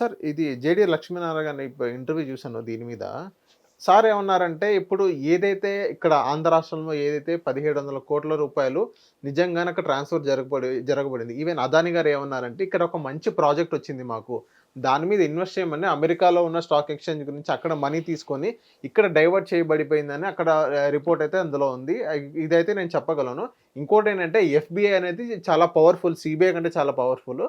Sir ఇది JD Lakshminarayana గారిని interview చూశాను దీని మీద. సార్ ఏమన్నారంటే ఇప్పుడు ఏదైతే ఇక్కడ ఆంధ్ర రాష్ట్రంలో ఏదైతే పదిహేడు వందల కోట్ల రూపాయలు నిజంగానక ట్రాన్స్ఫర్ జరగబడి జరగబడింది ఈవెన్ అదాని గారు ఏమన్నారంటే ఇక్కడ ఒక మంచి ప్రాజెక్ట్ వచ్చింది మాకు. దాని మీద ఇన్వెస్ట్ చేయమని అమెరికాలో ఉన్న స్టాక్ ఎక్స్చేంజ్ గురించి అక్కడ మనీ తీసుకొని ఇక్కడ డైవర్ట్ చేయబడిపోయిందని అక్కడ రిపోర్ట్ అయితే అందులో ఉంది. ఇదైతే నేను చెప్పగలను. ఇంకోటి ఏంటంటే ఎఫ్బిఐ అనేది చాలా పవర్ఫుల్ సిబిఐ కంటే చాలా పవర్ఫుల్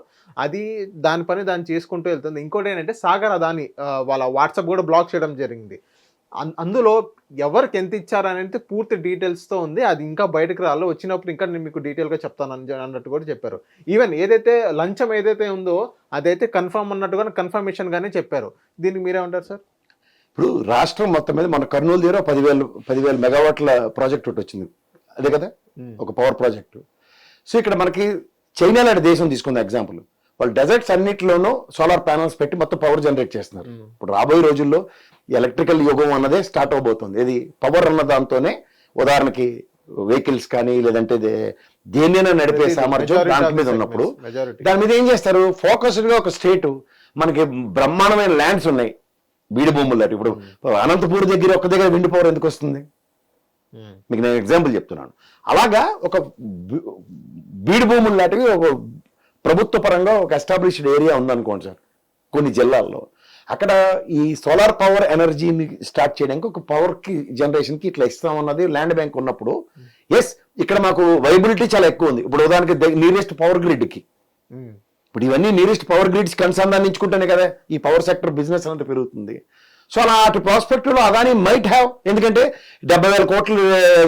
అది దాని పని దాన్ని చేసుకుంటూ వెళ్తుంది. ఇంకోటి ఏంటంటే సాగర్ అదాని వాళ్ళ వాట్సాప్ కూడా బ్లాక్ చేయడం జరిగింది. అందులో ఎవరికి ఎంత ఇచ్చారనేది పూర్తి డీటెయిల్స్తో ఉంది. అది ఇంకా బయటకు రాలో. వచ్చినప్పుడు ఇంకా నేను మీకు డీటెయిల్గా చెప్తాను అని అన్నట్టు కూడా చెప్పారు. ఈవెన్ ఏదైతే లంచం ఏదైతే ఉందో అదైతే కన్ఫర్మ్ అన్నట్టుగా కన్ఫర్మేషన్ గానే చెప్పారు. దీనికి మీరేమంటారు సార్? ఇప్పుడు రాష్ట్రం మొత్తం మీద మన కర్నూలు దగ్గర పదివేలు పదివేల మెగావాట్ల ప్రాజెక్ట్ ఒకటి వచ్చింది. అదే కదా? ఒక పవర్ ప్రాజెక్టు. సో ఇక్కడ మనకి చైనా లాంటి దేశం తీసుకుంది ఎగ్జాంపుల్. వాళ్ళు డెజర్ట్స్ అన్నిటిలోనూ సోలార్ ప్యానల్స్ పెట్టి మొత్తం పవర్ జనరేట్ చేస్తున్నారు. ఇప్పుడు రాబోయే రోజుల్లో ఎలక్ట్రికల్ యుగం అన్నదే స్టార్ట్ అవబోతుంది. ఇది పవర్ అన్న దాంతోనే ఉదాహరణకి వెహికల్స్ కానీ లేదంటే దేన్నైనా నడిపే సామర్థ్యం దాని మీద ఉన్నప్పుడు దాని మీద ఏం చేస్తారు? ఫోకస్డ్గా ఒక స్టేట్ మనకి బ్రహ్మాండమైన ల్యాండ్స్ ఉన్నాయి. బీడు భూములు అటు ఇప్పుడు అనంతపూర్ దగ్గర ఒక దగ్గర విండి పవర్ ఎందుకు వస్తుంది? మీకు నేను ఎగ్జాంపుల్ చెప్తున్నాను. అలాగా ఒక బీడు భూములు లాంటివి ఒక ప్రభుత్వ పరంగా ఒక ఎస్టాబ్లిష్డ్ ఏరియా ఉందనుకోండి సార్. కొన్ని జిల్లాల్లో. అక్కడ ఈ సోలార్ పవర్ ఎనర్జీని స్టార్ట్ చేయడానికి ఒక పవర్కి జనరేషన్కి ఇట్లా ఇస్తామన్నది ల్యాండ్ బ్యాంక్ ఉన్నప్పుడు ఎస్ ఇక్కడ మాకు వైబిలిటీ చాలా ఎక్కువ ఉంది. ఇప్పుడు ఉదాహరణకి నియరెస్ట్ పవర్ గ్రిడ్కి. ఇప్పుడు ఇవన్నీ నియరెస్ట్ పవర్ గ్రిడ్స్ అనుసంధానించుకుంటేనే కదా ఈ పవర్ సెక్టర్ బిజినెస్ అనేది పెరుగుతుంది. సో అలాంటి ప్రాస్పెక్టివ్లో అదాని మైట్ హ్యావ్ ఎందుకంటే డెబ్బై వేల కోట్లు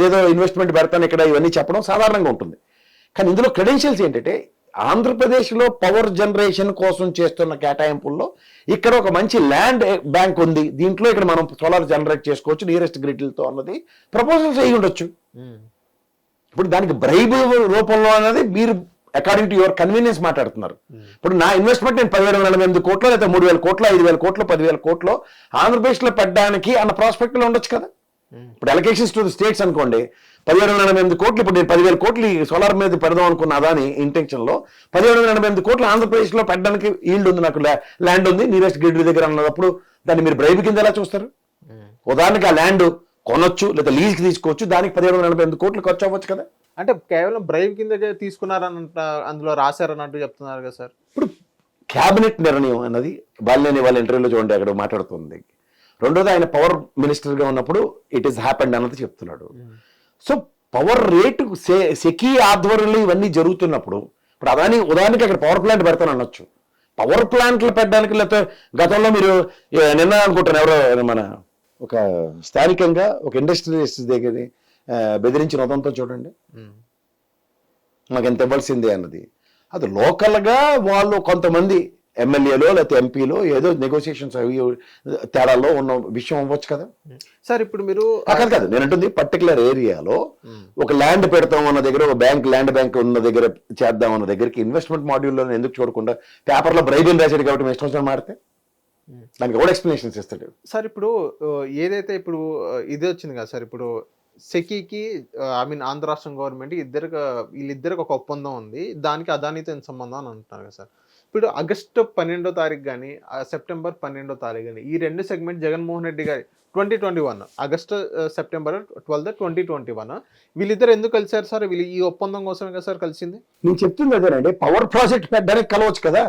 ఏదో ఇన్వెస్ట్మెంట్ పెడతాను ఇక్కడ ఇవన్నీ చెప్పడం సాధారణంగా ఉంటుంది. కానీ ఇందులో క్రెడెన్షియల్స్ ఏంటంటే ఆంధ్రప్రదేశ్లో పవర్ జనరేషన్ కోసం చేస్తున్న కేటాయింపుల్లో ఇక్కడ ఒక మంచి ల్యాండ్ బ్యాంక్ ఉంది. దీంట్లో ఇక్కడ మనం సోలార్ జనరేట్ చేసుకోవచ్చు నియరెస్ట్ గ్రిడ్లతో అన్నది ప్రపోజల్స్ అయ్యి ఉండొచ్చు. ఇప్పుడు దానికి బ్రైబ్ రూపంలో అనేది మీరు అకార్డింగ్ టు యువర్ కన్వీనియన్స్ మాట్లాడుతున్నారు. ఇప్పుడు నా ఇన్వెస్ట్మెంట్ నేను పదివేల నలభై ఎనిమిది కోట్లు లేదా మూడు వేల కోట్లు ఐదు వేల కోట్లు పదివేల కోట్లు ఆంధ్రప్రదేశ్లో పెట్టడానికి అన్న ప్రాస్పెక్ట్లో ఉండొచ్చు కదా. ఇప్పుడు ఎలకేషన్స్ టు స్టేట్స్ అనుకోండి పదిహేడు వందల ఎనభై ఎనిమిది కోట్లు ఇప్పుడు నేను పదివేల కోట్లు సోలార్ మీద పెడదాం అనుకున్న అదాని ఇంటెన్షన్లో పదిహేడు వందల ఎనభై ఎనిమిది కోట్లు ఆంధ్రప్రదేశ్లో పెట్టడానికి ఈల్డ్ ఉంది నాకు ల్యాండ్ ఉంది నియరెస్ట్ గ్రిడ్ దగ్గర అన్నప్పుడు దాన్ని మీరు బ్రైబ్ కింద ఎలా చూస్తారు? ఉదాహరణకి ఆ ల్యాండ్ కొనొచ్చు లేదా లీజ్కి తీసుకోవచ్చు దానికి పదిహేడు వందల ఎనభై ఎనిమిది కోట్లు ఖర్చు అవ్వచ్చు కదా. అంటే కేవలం బ్రైవ్ కింద తీసుకున్నారనంట అందులో రాశారన్నట్టు చెప్తున్నారు కదా సార్. ఇప్పుడు క్యాబినెట్ నిర్ణయం అన్నది బాలినేని వాళ్ళ ఇంటర్వ్యూలో చూడండి అక్కడ మాట్లాడుతుంది. రెండోది ఆయన పవర్ మినిస్టర్గా ఉన్నప్పుడు ఇట్ ఈస్ హ్యాపెండ్ అన్నది చెప్తున్నాడు. సో పవర్ రేటు సెకీ ఆధ్వర్యంలో ఇవన్నీ జరుగుతున్నప్పుడు ఇప్పుడు అదాని ఉదాహరణకి అక్కడ పవర్ ప్లాంట్ పెడతాను అనొచ్చు. పవర్ ప్లాంట్లు పెట్టడానికి లేకపోతే గతంలో మీరు నిన్న అనుకుంటాను ఎవరో మన ఒక స్థానికంగా ఒక ఇండస్ట్రియలిస్ట్ దగ్గర బెదిరించిన ఉదంతో చూడండి. మాకు ఎంత ఇవ్వాల్సిందే అన్నది. అది లోకల్గా వాళ్ళు కొంతమంది ఎమ్మెల్యేలో లేకపోతే ఎంపీలో ఏదో నెగోసియేషన్స్ అవి తేడాలో ఉన్న విషయం అవ్వచ్చు కదా. సార్ ఇప్పుడు మీరు ఆ, కాదు నేను అంటుంది పర్టికులర్ ఏరియాలో ఒక ల్యాండ్ పెడతాం అన్న దగ్గర ఒక బ్యాంక్ ల్యాండ్ బ్యాంక్ ఉన్న దగ్గర చేద్దాం అన్న దగ్గరికి ఇన్వెస్ట్మెంట్ మాడ్యూల్లో ఎందుకు చూడకుండా పేపర్లో బ్రైబిల్ రాశాడు కాబట్టి మేము ఇష్టం మారితే? దానికి కూడా ఎక్స్ప్లెనేషన్స్ ఇస్తాడు. సార్ ఇప్పుడు ఏదైతే ఇప్పుడు ఇది వచ్చింది కదా సార్ ఇప్పుడు సెకీకి ఐ మీన్ ఆంధ్ర రాష్ట్రం గవర్నమెంట్ ఇద్దరికి వీళ్ళిద్దరికి ఒక ఒప్పందం ఉంది. దానికి అదానితో సంబంధం అని అంటున్నారు కదా సార్? ఇప్పుడు ఆగస్టు పన్నెండో తారీఖు కానీ సెప్టెంబర్ పన్నెండో తారీఖు కానీ ఈ రెండు సెగ్మెంట్ జగన్మోహన్ రెడ్డి గారి twenty twenty one August September twelfth twenty twenty one వీళ్ళిద్దరు ఎందుకు కలిసారు సార్? వీళ్ళు ఈ ఒప్పందం కోసమే కదా సార్ కలిసింది? నేను చెప్తుంది అదేనండి పవర్ ప్రాజెక్ట్ పెట్టడానికి కలవచ్చు కదా.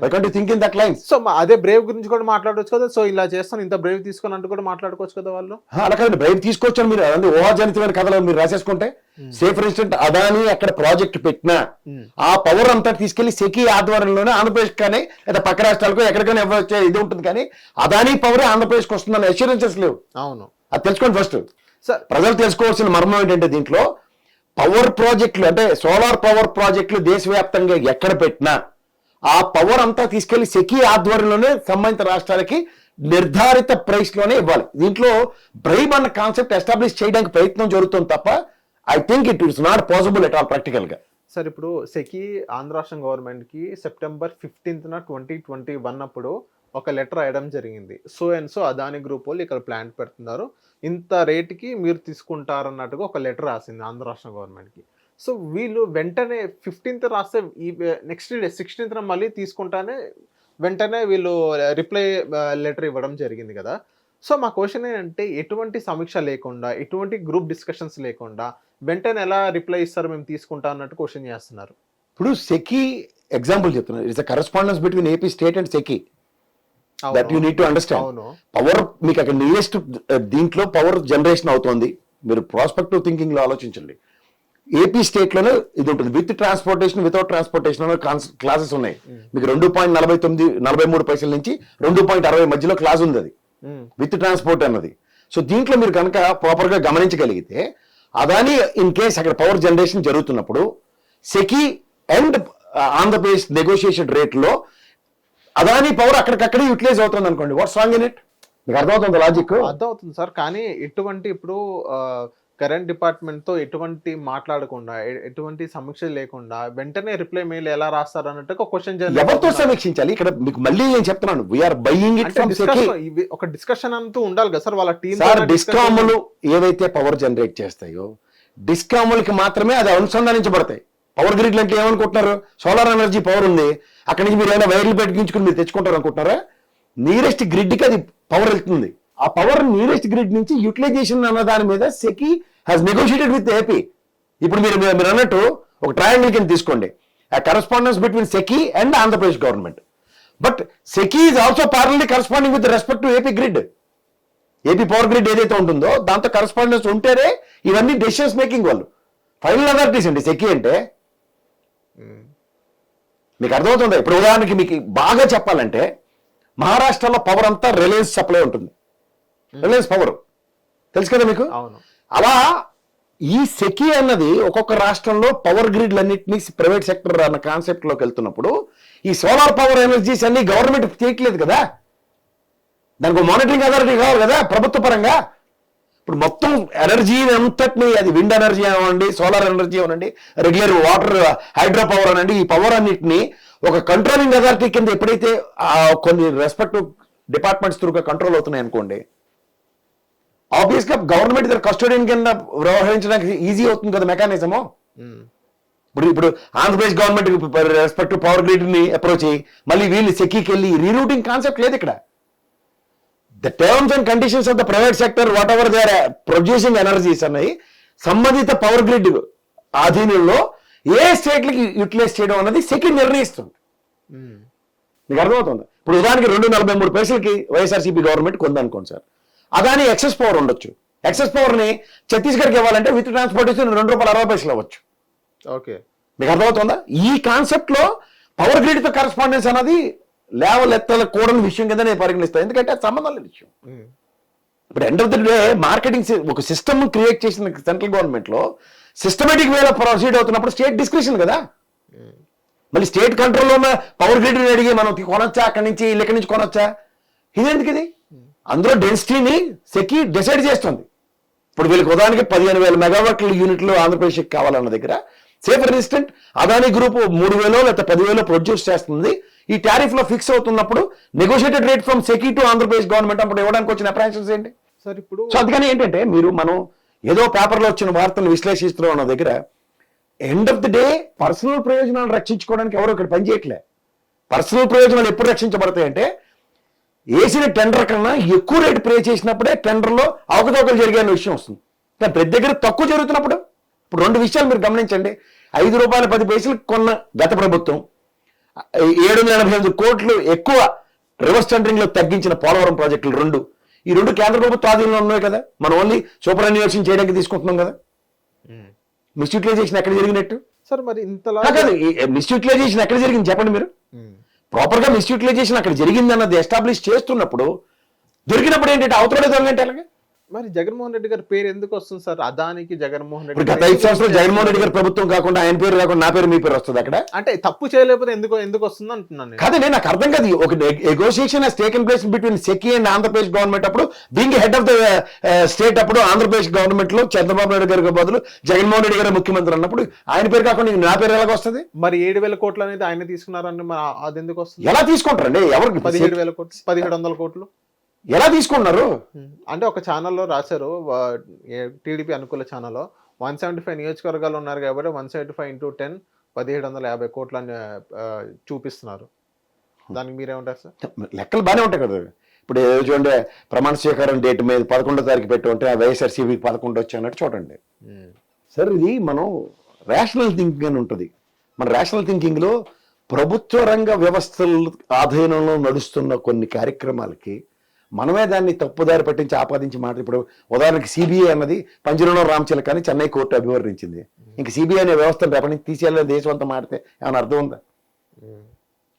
Why can't think in that lines so మా- అదే బ్రేవ్ గురించి కూడా మాట్లాడవచ్చు కదా. సో ఇలా చేస్తాను ఇంత బ్రేవ్ తీసుకొని అంటూ కూడా మాట్లాడుకోవచ్చు కదా వాళ్ళు? అలా కాదండి. బ్రైబ్ తీసుకొచ్చాను మీరు అదే ఊహాజనితమైన కథలు మీరు రాసేసుకుంటే సే ఫర్ ఇన్స్టెంట్ అదాని అక్కడ ప్రాజెక్ట్ పెట్టినా ఆ పవర్ అంతా తీసుకెళ్ళి సెకీ ఆధ్వర్యంలోనే ఆంధ్రప్రదేశ్ కానీ లేదా పక్క రాష్ట్రాలకు ఎక్కడికైనా ఇవ్వచ్చే ఇది ఉంటుంది కానీ అదాని పవర్ ఆంధ్రప్రదేశ్కి వస్తుందని అష్యూరెన్సెస్ లేవు. అవును. అది తెలుసుకోండి ఫస్ట్ సార్ ప్రజలు తెలుసుకోవాల్సిన మర్మం ఏంటంటే దీంట్లో పవర్ ప్రాజెక్టులు అంటే సోలార్ పవర్ ప్రాజెక్టులు దేశవ్యాప్తంగా ఎక్కడ పెట్టినా ఆ పవర్ అంతా తీసుకెళ్ళి సెకీ ఆధ్వర్యంలోనే సంబంధిత రాష్ట్రాలకి నిర్ధారిత ప్రైస్లోనే ఇవ్వాలి. దీంట్లో బ్రైబ్ అన్న కాన్సెప్ట్ ఎస్టాబ్లిష్ చేయడానికి ప్రయత్నం జరుగుతుంది తప్ప I think it is not possible at all ప్రాక్టికల్గా సార్ ఇప్పుడు సెకీ ఆంధ్ర రాష్ట్రం గవర్నమెంట్కి సెప్టెంబర్ ఫిఫ్టీన్త్న ట్వంటీ ట్వంటీ వన్ అప్పుడు ఒక లెటర్ రాయడం జరిగింది. So and so Adani group వాళ్ళు ఇక్కడ ప్లాంట్ పెడుతున్నారు. ఇంత రేటుకి మీరు తీసుకుంటారన్నట్టుగా ఒక లెటర్ రాసింది ఆంధ్ర రాష్ట్ర గవర్నమెంట్కి. సో వీళ్ళు వెంటనే ఫిఫ్టీన్త్ రాస్తే ఈ నెక్స్ట్ డే సిక్స్టీన్త్న మళ్ళీ తీసుకుంటానే వెంటనే వీళ్ళు రిప్లై లెటర్ ఇవ్వడం జరిగింది కదా. సో మా క్వశ్చన్ ఏంటంటే ఎటువంటి సమీక్ష లేకుండా ఎటువంటి గ్రూప్ డిస్కషన్స్ లేకుండా వెంటనే ఎలా రిప్లై ఇస్తారు మేము తీసుకుంటా అన్నట్టు క్వశ్చన్ చేస్తున్నారు. ఇప్పుడు సెకి ఎగ్జాంపుల్ చెప్తున్నారు it's correspondence between AP state and SECI that you. Need to understand power మీకు అక్కడ నియరెస్ట్ దీంట్లో పవర్ జనరేషన్ అవుతోంది. మీరు ప్రాస్పెక్టివ్ థింకింగ్లో ఆలోచించండి. ఏపీ స్టేట్లోనే ఇది ఉంటుంది. విత్ ట్రాన్స్పోర్టేషన్ వితౌట్ ట్రాన్స్పోర్టేషన్ అనే క్లాసెస్ ఉన్నాయి. మీకు రెండు పాయింట్ నలభై తొమ్మిది నలభై మూడు పైసల నుంచి రెండు పాయింట్ అరవై మధ్యలో క్లాస్ ఉంది అది. విత్ ట్రాన్స్పోర్ట్ అన్నది. సో దీంట్లో మీరు కనుక ప్రాపర్గా గమనించగలిగితే అదాని ఇన్ కేస్ అక్కడ పవర్ జనరేషన్ జరుగుతున్నప్పుడు సెకి అండ్ ఆంధ్రప్రదేశ్ నెగోషియేషన్ రేట్లో అదాని పవర్ అక్కడికక్కడే యూటిలైజ్ అవుతుంది అనుకోండి. వాట్ సాంగ్ ఇన్ ఇట్ మీకు అర్థమవుతుంది లాజిక్ అర్థమవుతుంది సార్. కానీ ఎటువంటి ఇప్పుడు కరెంట్ డిపార్ట్మెంట్తో ఎటువంటి మాట్లాడకుండా ఎటువంటి సమీక్ష లేకుండా వెంటనే రిప్లై మెయిల్ ఎలా రాస్తారు అన్నట్టు ఒక క్వశ్చన్ ఎవరితో సమీక్షించాలి? ఇక్కడ మీకు మళ్ళీ నేను చెప్తున్నాను. వీఆర్ బయ్యింగ్ ఇట్ ఫ్రమ్ ఒక డిస్కషన్ అంటూ ఉండాలి కదా సార్ వాళ్ళ టీం సార్ డిస్కాములు ఏవైతే పవర్ జనరేట్ చేస్తాయో డిస్కాములకి మాత్రమే అది అనుసంధానించబడతాయి. పవర్ గ్రిడ్లు అంటే ఏమనుకుంటున్నారు? సోలార్ ఎనర్జీ పవర్ ఉంది. అక్కడి నుంచి మీరు ఏమైనా వైర్లు పెట్టించుకుని మీరు తెచ్చుకుంటారు అనుకుంటున్నారా నియరెస్ట్ గ్రిడ్కి అది పవర్ వెళ్తుంది. ఆ పవర్ నియరెస్ట్ గ్రిడ్ నుంచి యూటిలైజేషన్ అన్న దాని మీద SECI has negotiated with AP ఇప్పుడు మీరు మీరు అన్నట్టు ఒక ట్రయాంగిల్ కింద తీసుకోండి. ఆ correspondence between SECI and Andhra Pradesh government but SECI is also parallelly corresponding with respect to AP grid AP power grid ఏదైతే ఉంటుందో దాంతో కరస్పాండెన్స్ ఉంటేనే ఇవన్నీ డెసిషన్స్ మేకింగ్ వాళ్ళు. ఫైనల్ అథారిటీస్ అండి సెక్కి అంటే. మీకు అర్థమవుతుందా? ఇప్పుడు ఉదాహరణకి మీకు బాగా చెప్పాలంటే మహారాష్ట్రలో పవర్ అంతా రిలయన్స్ సప్లై ఉంటుంది. Reliance power. తెలుసు కదా మీకు? అవును. అలా ఈ సెకి అన్నది ఒక్కొక్క రాష్ట్రంలో పవర్ గ్రిడ్లన్నింటినీ ప్రైవేట్ సెక్టర్ అన్న కాన్సెప్ట్లోకి వెళ్తున్నప్పుడు ఈ సోలార్ పవర్ ఎనర్జీస్ అన్ని గవర్నమెంట్ చేయట్లేదు కదా? దానికి మానిటరింగ్ అథారిటీ కావాలి కదా ప్రభుత్వ పరంగా? ఇప్పుడు మొత్తం ఎనర్జీ అంతటిని అది విండ్ ఎనర్జీ అవ్వండి సోలార్ ఎనర్జీ అవ్వండి రెగ్యులర్ వాటర్ హైడ్రో పవర్ అనండి ఈ పవర్ అన్నిటిని ఒక కంట్రోలింగ్ అథారిటీ కింద ఎప్పుడైతే కొన్ని రెస్పెక్టివ్ డిపార్ట్మెంట్స్ త్రూగా కంట్రోల్ అవుతున్నాయి అనుకోండి ఆబ్వియస్గా గవర్నమెంట్ దగ్గర కస్టోడియన్ కింద వ్యవహరించడానికి ఈజీ అవుతుంది కదా మెకానిజము ఉమ్, ఇప్పుడు ఇప్పుడు ఆంధ్రప్రదేశ్ గవర్నమెంట్ రెస్పెక్ట్ పవర్ గ్రిడ్ని అప్రోచ్ అయ్యి మళ్ళీ వీళ్ళు సెక్కి వెళ్ళి రీరూటింగ్ కాన్సెప్ట్ లేదు ఇక్కడ. The terms and conditions of the private sector whatever they are producing energies అన్నవి సంబంధిత పవర్ గ్రిడ్ ఆధీనంలో ఏ స్టేట్లకి యూటిలైజ్ చేయడం అన్నది సెకండ్ నిర్ణయిస్తుంది. ఉమ్, మీకు అర్థమవుతుంది? ఇప్పుడు ఉదాహరణకి రెండు నలభై మూడు పైసలకి వైఎస్ఆర్సీపీ గవర్నమెంట్ కొందనుకోండి సార్. అదాని ఎక్సెస్ పవర్ ఉండొచ్చు. ఎక్సెస్ పవర్ని ఛత్తీస్గఢ్కి ఇవ్వాలంటే విత్ ట్రాన్స్పోర్టేషన్ రెండు రూపాయల అరవై పైసలు అవ్వచ్చు. ఓకే. మీకు అర్థమవుతుందా? ఈ కాన్సెప్ట్లో పవర్ గ్రిడ్తో కరస్పాండెన్స్ అన్నది లేవలెత్తల కూడని విషయం కింద నేను పరిగణిస్తాను ఎందుకంటే సంబంధం లేని విషయం. ఇప్పుడు end of the day marketing ఒక సిస్టమ్ క్రియేట్ చేసిన సెంట్రల్ గవర్నమెంట్లో సిస్టమేటిక్ వేలో ప్రొసీడ్ అవుతున్నప్పుడు స్టేట్ డిస్క్రిప్షన్ కదా. మళ్ళీ స్టేట్ కంట్రోల్లో ఉన్న పవర్ గ్రిడ్ అడిగి మనం కొనొచ్చా? అక్కడి నుంచి ఇక్కడి నుంచి కొనొచ్చా? ఇదేందుకు ఇది? అందులో డెన్సిటీని సెకి డిసైడ్ చేస్తుంది. ఇప్పుడు వీళ్ళకి ఉదాహరణకి పదిహేను వేల మెగావాట్ల యూనిట్లు ఆంధ్రప్రదేశ్కి కావాలన్న దగ్గర say for instance Adani group మూడు వేలో లేకపోతే పదివేలో ప్రొడ్యూస్ చేస్తుంది. ఈ టారిఫ్లో ఫిక్స్ అవుతున్నప్పుడు negotiated rate from SECI to Andhra Pradesh government అప్పుడు ఇవ్వడానికి వచ్చిన అప్రాన్షన్స్ ఏంటి? సార్ ఇప్పుడు సో అందుకని ఏంటంటే మీరు మనం ఏదో పేపర్లో వచ్చిన వార్తలు విశ్లేషిస్తున్నాం అన్న దగ్గర end of the day personal ప్రయోజనాలు రక్షించుకోవడానికి ఎవరు ఇక్కడ పనిచేయట్లే పర్సనల్ ప్రయోజనాలు ఎప్పుడు రక్షించబడతాయి అంటే వేసిన టెండర్ కన్నా ఎక్కువ రేటు పే చేసినప్పుడే టెండర్లో అవకతవకలు జరిగే విషయం వస్తుంది. కానీ ప్రతి దగ్గర తక్కువ జరుగుతున్నప్పుడు ఇప్పుడు రెండు విషయాలు మీరు గమనించండి. ఐదు రూపాయల పది పైసలు కొన్న గత ప్రభుత్వం ఏడు వందల ఎనభై ఎనిమిది కోట్లు ఎక్కువ రివర్స్ టెండరింగ్లో తగ్గించిన పోలవరం ప్రాజెక్టులు రెండు. ఈ రెండు కేంద్ర ప్రభుత్వ ఆధీనంలో ఉన్నాయి కదా. మనం ఓన్లీ సూపర్ అన్యూషన్ చేయడానికి తీసుకుంటున్నాం కదా. మిస్యూటిలైజేషన్ ఎక్కడ జరిగినట్టు? సార్ మరి ఇంతలా కాదు మిస్యూటిలైజేషన్ ఎక్కడ జరిగింది చెప్పండి మీరు. ప్రాపర్గా ప్రాపర్గా మిస్యూటిలైజేషన్ అక్కడ జరిగిందన్నది ఎస్టాబ్లిష్ చేస్తున్నప్పుడు దొరికినప్పుడు ఏంటంటే అవతలే దొరికంటే అలాగే మరి జగన్మోహన్ రెడ్డి గారి పేరు ఎందుకు వస్తుంది సార్? అదానికి జగన్మోహన్ రెడ్డి గత ఐదు సంవత్సరాలు జగన్మోహన్ రెడ్డి గారి ప్రభుత్వం కాకుండా ఆయన పేరు కాకుండా నా పేరు మీ పేరు వస్తుంది అక్కడ? అంటే తప్పు చేయలేకపోతే ఎందుకు ఎందుకు వస్తుంది అంటున్నాను నేను. కాదండి నాకు అర్థం కాదు. ఒక negotiation has taken place between SECI and Andhra Pradesh government అప్పుడు being head of the state అప్పుడు ఆంధ్రప్రదేశ్ గవర్నమెంట్లో చంద్రబాబు నాయుడు గారికి బదులు జగన్మోహన్ రెడ్డి గారు ముఖ్యమంత్రి అన్నప్పుడు ఆయన పేరు కాకుండా నా పేరు ఎలాగ వస్తుంది? మరి ఏడు వేల కోట్లు అనేది ఆయన తీసుకున్నారంటే మరి అది ఎందుకు వస్తుంది? ఎలా తీసుకుంటారండి? ఎవరికి? పదిహేడు వేల కోట్లు పదిహేడు వందల కోట్లు. ఎలా తీసుకున్నారు? అంటే ఒక ఛానల్లో రాశారు టీడీపీ అనుకూల ఛానల్లో వన్ సెవెంటీ ఫైవ్ నియోజకవర్గాలు ఉన్నారు కాబట్టి one seventy five into ten పదిహేడు వందల యాభై కోట్లు ఆ, చూపిస్తున్నారు. దానికి మీరేమంటారు సార్? లెక్కలు బాగానే ఉంటాయి కదా. ఇప్పుడు చూడండి ప్రమాణ స్వీకారం డేట్ మీద పదకొండో తారీఖు పెట్టి ఉంటే వైఎస్ఆర్సీబీకి పదకొండు వచ్చి అన్నట్టు చూడండి. సార్ ఇది మనం రేషనల్ థింకింగ్ అని ఉంటుంది. మన రేషనల్ థింకింగ్లో ప్రభుత్వ రంగ వ్యవస్థల ఆధీనంలో నడుస్తున్న కొన్ని కార్యక్రమాలకి మనమే దాన్ని తప్పుదారి పట్టించి ఆపాదించి మాట ఇప్పుడు ఉదాహరణకి సిబిఐ అన్నది పంజరంలో రామచిలక అని చెన్నై కోర్టు అభివర్ణించింది. ఇంక సిబిఐ అనే వ్యవస్థను రేపటి నుంచి తీసేయాలని దేశం అంతా మాడితే ఏమైనా అర్థం ఉందా.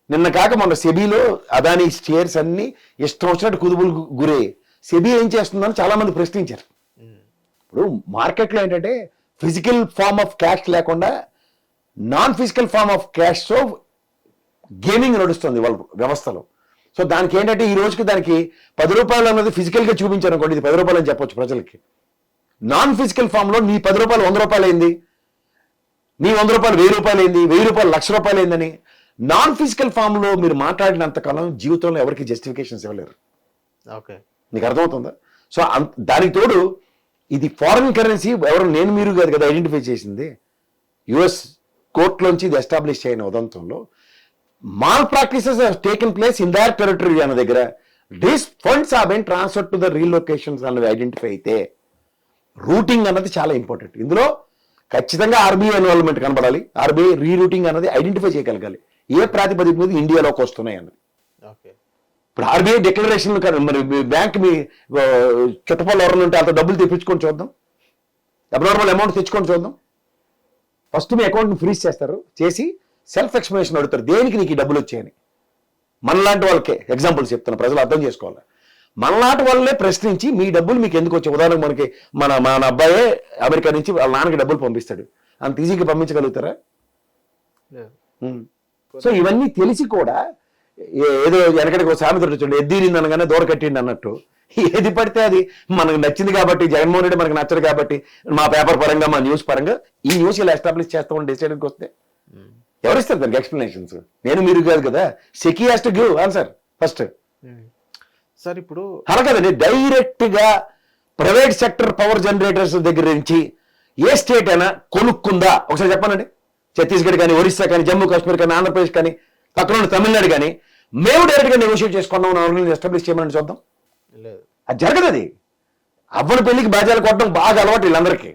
నిన్న కాక మొన్న సెబీలో అదానీ షేర్స్ అన్ని ఇష్టం వచ్చినట్టు కుదుపులు గురే. సెబీ ఏం చేస్తుందని చాలా మంది ప్రశ్నించారు. ఇప్పుడు మార్కెట్లో ఏంటంటే ఫిజికల్ ఫార్మ్ ఆఫ్ క్యాష్ లేకుండా నాన్ ఫిజికల్ ఫార్మ్ ఆఫ్ క్యాష్తో గేమింగ్ నడుస్తుంది వాళ్ళ వ్యవస్థలో. సో దానికి ఏంటంటే ఈ రోజుకి దానికి పది రూపాయలు అన్నది ఫిజికల్గా చూపించారు అనుకోండి ఇది పది రూపాయలు అని చెప్పొచ్చు ప్రజలకి. నాన్ ఫిజికల్ ఫామ్లో నీ పది రూపాయలు వంద రూపాయలు అయింది నీ వంద రూపాయలు వెయ్యి రూపాయలు అయింది వెయ్యి రూపాయలు లక్ష రూపాయలు అయిందని నాన్ ఫిజికల్ ఫామ్లో మీరు మాట్లాడినంత కాలం జీవితంలో ఎవరికి జస్టిఫికేషన్స్ ఇవ్వలేరు. ఓకే. నీకు అర్థమవుతుందా? సో దానికి తోడు ఇది ఫారెన్ కరెన్సీ ఎవరు నేను మీరు కాదు కదా ఐడెంటిఫై చేసింది. యుఎస్ కోర్టులోంచి ఇది ఎస్టాబ్లిష్ చేయని ఉదంతంలో malpractices taken place in their territory అన్న దగ్గర this funds are been transfer to the relocations అన్నది ఐడెంటిఫై అయితే రూటింగ్ అన్నది చాలా ఇంపార్టెంట్ ఇందులో ఖచ్చితంగా ఆర్బీఐ ఇన్వాల్వ్మెంట్ కనబడాలి ఆర్బీఐ రీరూటింగ్ అన్నది ఐడెంటిఫై చేయగలగాలి ఏ ప్రాతిపదిక మీద ఇండియాలోకి వస్తున్నాయి అన్నది ఇప్పుడు ఆర్బీఐ డిక్లరేషన్ మరి మీ బ్యాంక్ మీ ఆ, చుట్టుపక్కల ఎవరైనా ఉంటే అంత డబ్బులు తెప్పించుకొని చూద్దాం. అబ్నార్మల్ అమౌంట్ తెచ్చుకొని చూద్దాం. ఫస్ట్ మీ అకౌంట్ని ఫ్రీజ్ చేస్తారు. చేసి సెల్ఫ్ ఎక్స్ప్లెనేషన్ అడుగుతారు. దేనికి నీకు ఈ డబ్బులు వచ్చాయని? మనలాంటి వాళ్ళకే. ఎగ్జాంపుల్స్ చెప్తున్నా. ప్రజలు అర్థం చేసుకోవాలి. మనలాంటి వాళ్ళే ప్రశ్నించి మీ డబ్బులు మీకు ఎందుకు వచ్చాయి? ఉదాహరణకు మనకి మన మన అబ్బాయే అమెరికా నుంచి వాళ్ళ నాన్నకి డబ్బులు పంపిస్తాడు. అంత ఈజీగా పంపించగలుగుతారా. సో ఇవన్నీ తెలిసి కూడా ఏదో వెనకడికి ఒక సామెత చూడండి. ఎద్దీరింది అనగానే దూర కట్టిండి అన్నట్టు. ఏది పడితే అది. మనకు నచ్చింది కాబట్టి జగన్మోహన్ రెడ్డి మనకు నచ్చదు కాబట్టి మా పేపర్ పరంగా మా న్యూస్ పరంగా ఈ న్యూస్ ఇలా ఎస్టాబ్లిష్ చేస్తామని డిసైడ్కి వస్తే. ఎవరిస్తారు దానికి ఎక్స్ప్లెనేషన్స్ నేను మీరు కాదు కదా. SECI has to give answer first. Sir ఇప్పుడు అలా కదండి డైరెక్ట్గా ప్రైవేట్ సెక్టర్ పవర్ జనరేటర్స్ దగ్గర నుంచి ఏ స్టేట్ అయినా కొనుక్కుందా? ఒకసారి చెప్పానండి. ఛత్తీస్గఢ్ కానీ ఒరిస్సా కానీ జమ్మూ కాశ్మీర్ కానీ ఆంధ్రప్రదేశ్ కానీ పక్కన ఉన్న తమిళనాడు కానీ మేము డైరెక్ట్గా నెగోషియేట్ చేసుకున్నాం ఎస్టాబ్లిష్ చేయమని చూద్దాం. లేదు. అది జరగదు అది. అవ్వని పెళ్ళికి బాజాలు కొట్టడం బాగా అలవాటు వీళ్ళందరికీ.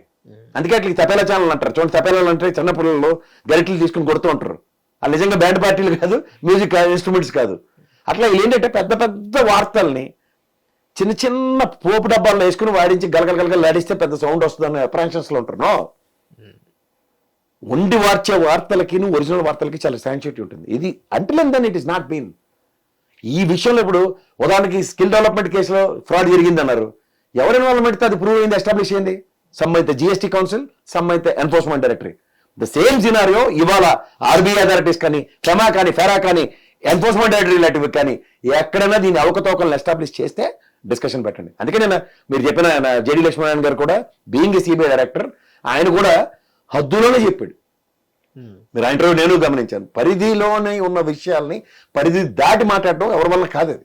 అందుకే అట్లా తపేలా ఛానల్ అంటారు. చూడండి తపేలాలు అంటే చిన్న పిల్లలు గరిటలు తీసుకుని కొడుతూ ఉంటారు. అది నిజంగా బ్యాండ్ పార్టీలు కాదు మ్యూజిక్ ఇన్స్ట్రుమెంట్స్ కాదు. అట్లా వీళ్ళు ఏంటంటే పెద్ద పెద్ద వార్తల్ని చిన్న చిన్న పోపు డబ్బాల్లో వేసుకుని వాడించి గలగల గలగల లాడిస్తే పెద్ద సౌండ్ వస్తుందని అప్రాన్షన్స్లో ఉంటారు. ఉండి వార్చే వార్తలకి ఒరిజినల్ వార్తలకి చాలా సెన్సిటివ్ ఉంటుంది. ఇది అంటిల్ దాన్ని ఇట్ ఇస్ నాట్ బీన్ ఈ విషయంలో ఇప్పుడు ఉదాహరణకి స్కిల్ డెవలప్మెంట్ కేసులో ఫ్రాడ్ జరిగింది అన్నారు ఎవరి ఇన్వాల్వ్మెంట్ అది ప్రూవ్ అయింది ఎస్టాబ్లిష్ అయింది? సంబంధిత జిఎస్టీ కౌన్సిల్ సంబంధిత enforcement directory the same scenario ఇవాళ ఆర్బీఐ అథారిటీస్ కానీ ఫెమా కానీ ఫెరా కానీ ఎన్ఫోర్స్మెంట్ డైరెక్టరీ లాంటివి కానీ ఎక్కడైనా దీన్ని అవకతవకలను ఎస్టాబ్లిష్ చేస్తే డిస్కషన్ పెట్టండి. అందుకే నేను మీరు చెప్పిన జేడి లక్ష్మీనారాయణ గారు కూడా బీయింగ్ సిబిఐ డైరెక్టర్ ఆయన కూడా హద్దులోనే చెప్పాడు. ఉమ్. మీరు ఆ ఇంటర్వ్యూ నేను గమనించాను. పరిధిలోనే ఉన్న విషయాల్ని పరిధి దాటి మాట్లాడటం ఎవరి వల్ల కాదు అది.